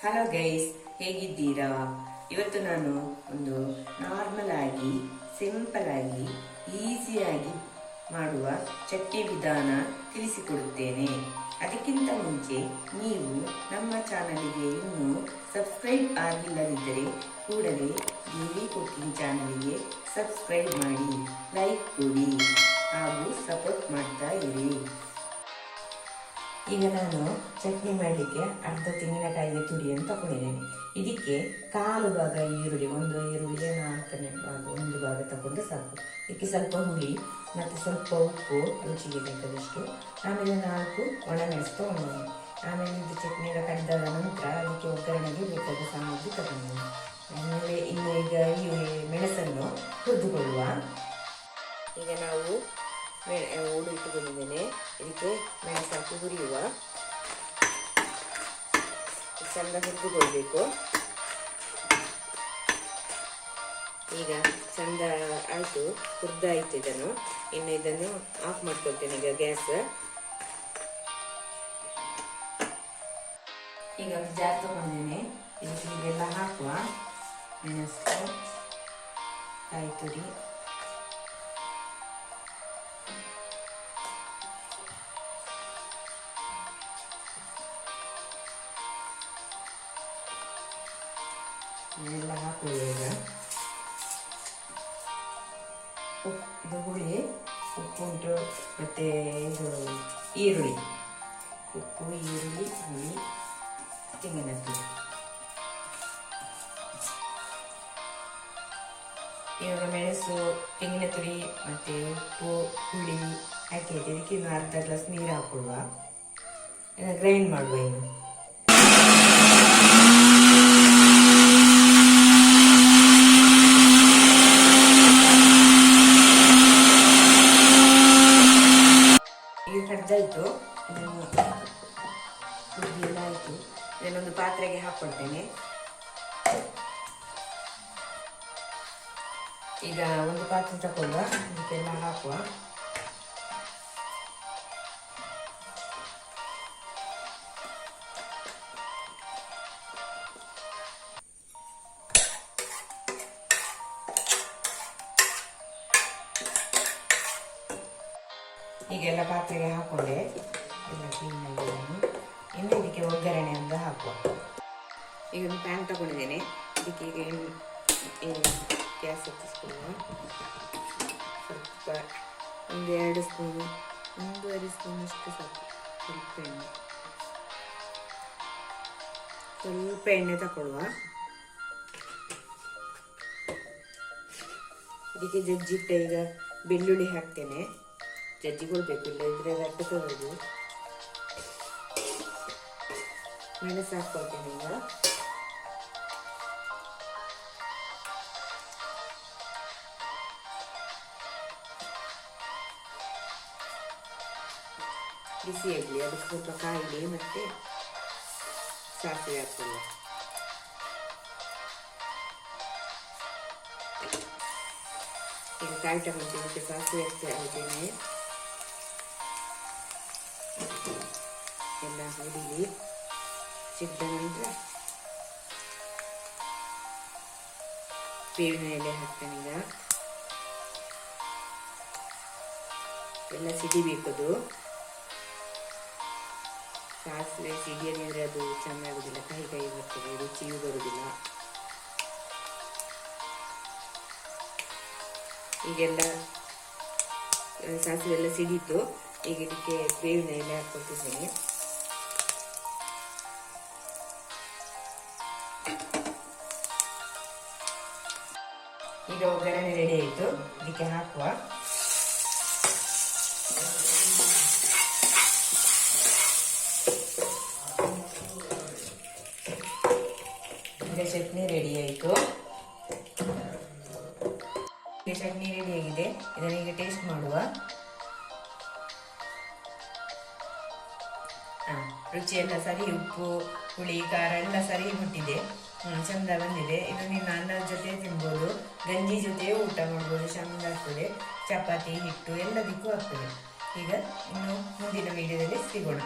Hello guys ಹೇಗಿದ್ದೀರಾ? ಇವತ್ತು ನಾನು ಒಂದು ನಾರ್ಮಲ್ ಆಗಿ ಸಿಂಪಲ್ ಆಗಿ ಈಸಿಯಾಗಿ ಮಾಡುವ ಚಟ್ನಿ ವಿಧಾನ ತಿಳಿಸಿಕೊಡುತ್ತೇನೆ. ಅದಕ್ಕಿಂತ ಮುಂಚೆ ನೀವು ನಮ್ಮ ಚಾನಲಿಗೆ ಇನ್ನೂ ಸಬ್ಸ್ಕ್ರೈಬ್ ಆಗಿಲ್ಲದಿದ್ದರೆ ಕೂಡಲೇ ಡಿ ಕುಕಿಂಗ್ ಚಾನಲಿಗೆ ಸಬ್ಸ್ಕ್ರೈಬ್ ಮಾಡಿ ಲೈಕ್ ಕೊಡಿ ಹಾಗೂ ಸಪೋರ್ಟ್ ಮಾಡ್ತಾ ಇರಿ. ಈಗ ನಾನು ಚಟ್ನಿ ಮಾಡಲಿಕ್ಕೆ ಅರ್ಧ ತೆಂಗಿನಕಾಯಿಯ ತುರಿಯನ್ನು ತಗೊಂಡಿದ್ದೇನೆ. ಇದಕ್ಕೆ ಕಾಲು ಭಾಗ ಈರುಳ್ಳಿ, ಒಂದು ಈರುಳ್ಳಿಗೆ ನಾಲ್ಕನೇ ಭಾಗ, ಒಂದು ಭಾಗ ತಗೊಂಡು ಸಾಕು. ಇದಕ್ಕೆ ಸ್ವಲ್ಪ ಹುಳಿ ಮತ್ತು ಸ್ವಲ್ಪ ಉಪ್ಪು, ರುಚಿಗೆ ಬೇಕಾದಷ್ಟು ಆಮೇಲೆ ನಾಲ್ಕು ಒಣಮೆಣಸು ತಗೊಂಡಿದ್ದೇನೆ. ಆಮೇಲೆ ಇದು ಚಟ್ನಿ ಎಲ್ಲ ಕಡ್ದಾದ ನಂತರ ಅದಕ್ಕೆ ಒಗ್ಗರಣೆಗೆ ಬೇಕಾದ ಸಾಮಗ್ರಿ ತಗೊಂಡಿದ್ದೇನೆ. ಆಮೇಲೆ ಇನ್ನು ಈಗ ಈ ಮೆಣಸನ್ನು ಹುರಿದುಕೊಳ್ಳುವ. ಈಗ ನಾವು ಮೆ ಉಡು ಇಟ್ಟುಕೊಂಡಿದ್ದೇನೆ. ಇದಕ್ಕೆ ಮೆಣಸು ಹಾಕಿ ಹುರಿಯುವ. ಚೆಂದ ಹುರಿದುಕೊಳ್ಬೇಕು ಈಗ ಚಂದ ಆಯಿತು, ಹುರಿದಾಯಿತು ಇದನ್ನು. ಇನ್ನು ಇದನ್ನು ಆಫ್ ಮಾಡ್ಕೊಳ್ತೇನೆ ಈಗ ಗ್ಯಾಸ್. ಈಗ ಒಂದು ಜಾರ್ ತಗೊಂಡಿದ್ದೇನೆ. ಇದಕ್ಕೆ ಹೀಗೆಲ್ಲ ಹಾಕುವ. ಮೆಣಸು ಕಾಯಿ ತುರಿ. ಎಲ್ಲ ಹಾಕುವ ಈಗ ಉಪ್ಪು ಇದು ಹುಳಿ ಉಪ್ಪುಂಟು ಮತ್ತು ಇದು ಈರುಳ್ಳಿ ಉಪ್ಪು ಈರುಳ್ಳಿ ಹುಳಿ ತೆಂಗಿನ ತುರಿ ಇವಾಗ ಮೆಣಸು ತೆಂಗಿನ ತುರಿ ಮತ್ತು ಉಪ್ಪು ಹುಳಿ ಹಾಕಿದೆ ಇದಕ್ಕೆ ಇನ್ನು ಅರ್ಧ ಗ್ಲಾಸ್ ನೀರು ಹಾಕೊಳ್ಳುವ ಗ್ರೈಂಡ್ ಮಾಡುವ ಇನ್ನು ಎಲ್ಲ ಆಯಿತು ಇದನ್ನೊಂದು ಪಾತ್ರೆಗೆ ಹಾಕ್ಕೊಳ್ತೇನೆ ಈಗ ಒಂದು ಪಾತ್ರೆ ತಗೊಂಡ ಇದಕ್ಕೆಲ್ಲ ಹಾಕುವ. ಈಗೆಲ್ಲ ಪಾತ್ರೆಗೆ ಹಾಕೊಂಡೆ. ಎಲ್ಲ ಕ್ಲೀನ್ ಮಾಡಿದ್ದೀನಿ. ಇನ್ನು ಇದಕ್ಕೆ ಒಗ್ಗರಣೆ ಅಂತ ಹಾಕುವ. ಈಗ ಒಂದು ಪ್ಯಾನ್ ತಗೊಂಡಿದ್ದೇನೆ. ಇದಕ್ಕೆ ಈಗ ಗ್ಯಾಸ್ ಹೆಚ್ಚಿಸ್ಕೊಂಡು ಸ್ವಲ್ಪ ಒಂದು ಎರಡು ಸ್ಪೂನು, ಒಂದೂವರೆ ಸ್ಪೂನ್ ಅಷ್ಟು ಸಾಕು. ಸ್ವಲ್ಪ ಎಣ್ಣೆ. ಸ್ವಲ್ಪ ಎಣ್ಣೆ ತಗೊಳ್ಳುವ. ಇದಕ್ಕೆ ಜಜ್ಜಿಟ್ಟ ಈಗ ಬೆಳ್ಳುಳ್ಳಿ ಹಾಕ್ತೇನೆ. ಜಜ್ಜಿಕೊಳ್ಬೇಕು ಇಲ್ಲ ಇದ್ರೆ ರಟ್ಟಬಹುದು ಮೆಣಸು ಹಾಕ್ಕೊಳ್ತೇನೆ ಈಗ ಬಿಸಿ ಆಗಲಿ ಅದಕ್ಕೆ ಸ್ವಲ್ಪ ಕಾಯಿಲೆ ಮತ್ತೆ ಸಾಸಿವೆ ಹಾಕ್ಕೊಳ್ಳುವ ಈಗ ಕಾಯಿ ಟೊಮೆಟೊ ಇದಕ್ಕೆ ಸಾಸಿವೆ ಹಾಕ್ತಾ ಎಲ್ಲ ಹುಡುಗಿ ಸಿದ್ದ ನಂತರ ಬೇವಿನ ಎಲೆ ಹಾಕ್ತೇನೆ ಈಗ. ಎಲ್ಲ ಅದು. ಸಾಸಿವೆ ಸಿಡಿಯದಿದ್ರೆ ಅದು ಚೆನ್ನಾಗುದಿಲ್ಲ. ಕೈ ಕೈ ಬರ್ತದೆ, ರುಚಿಯೂ ಬರುವುದಿಲ್ಲ ಈಗೆಲ್ಲ, ಸಾಸಿವೆ ಎಲ್ಲ ಸಿಡಿತು ಈಗ ಇದಕ್ಕೆ ಬೇವಿನ ಎಲೆ ಹಾಕ್ಕೊಳ್ತಿದ್ದೇನೆ ಈಗ ಒಗ್ಗರಣೆ ರೆಡಿ ಆಯಿತು ಇದಕ್ಕೆ ಹಾಕುವ ಈಗ ಚಟ್ನಿ ರೆಡಿ ಆಯಿತು ಚಟ್ನಿ ರೆಡಿ ಆಗಿದೆ ಇದನ್ನ ಈಗ ಟೇಸ್ಟ್ ಮಾಡುವ ಹಾ, ರುಚಿ ಎಲ್ಲ ಸರಿ ಉಪ್ಪು ಹುಳಿ ಖಾರ ಎಲ್ಲ ಸರಿ ಹುಟ್ಟಿದೆ ಹ್ಮ್, ಚಂದ ಬಂದಿದೆ ಇದು ನೀನು ಅನ್ನದ ಜೊತೆ ತಿನ್ಬೋದು ಗಂಜಿ ಜೊತೆ ಊಟ ಮಾಡ್ಬೋದು ಚಂದ ಆಗ್ತದೆ ಚಪಾತಿ, ಹಿಟ್ಟು ಎಲ್ಲದಕ್ಕೂ ಆಗ್ತದೆ. ಈಗ ಇನ್ನು ಮುಂದಿನ ವಿಡಿಯೋದಲ್ಲಿ ಸಿಗೋಣ.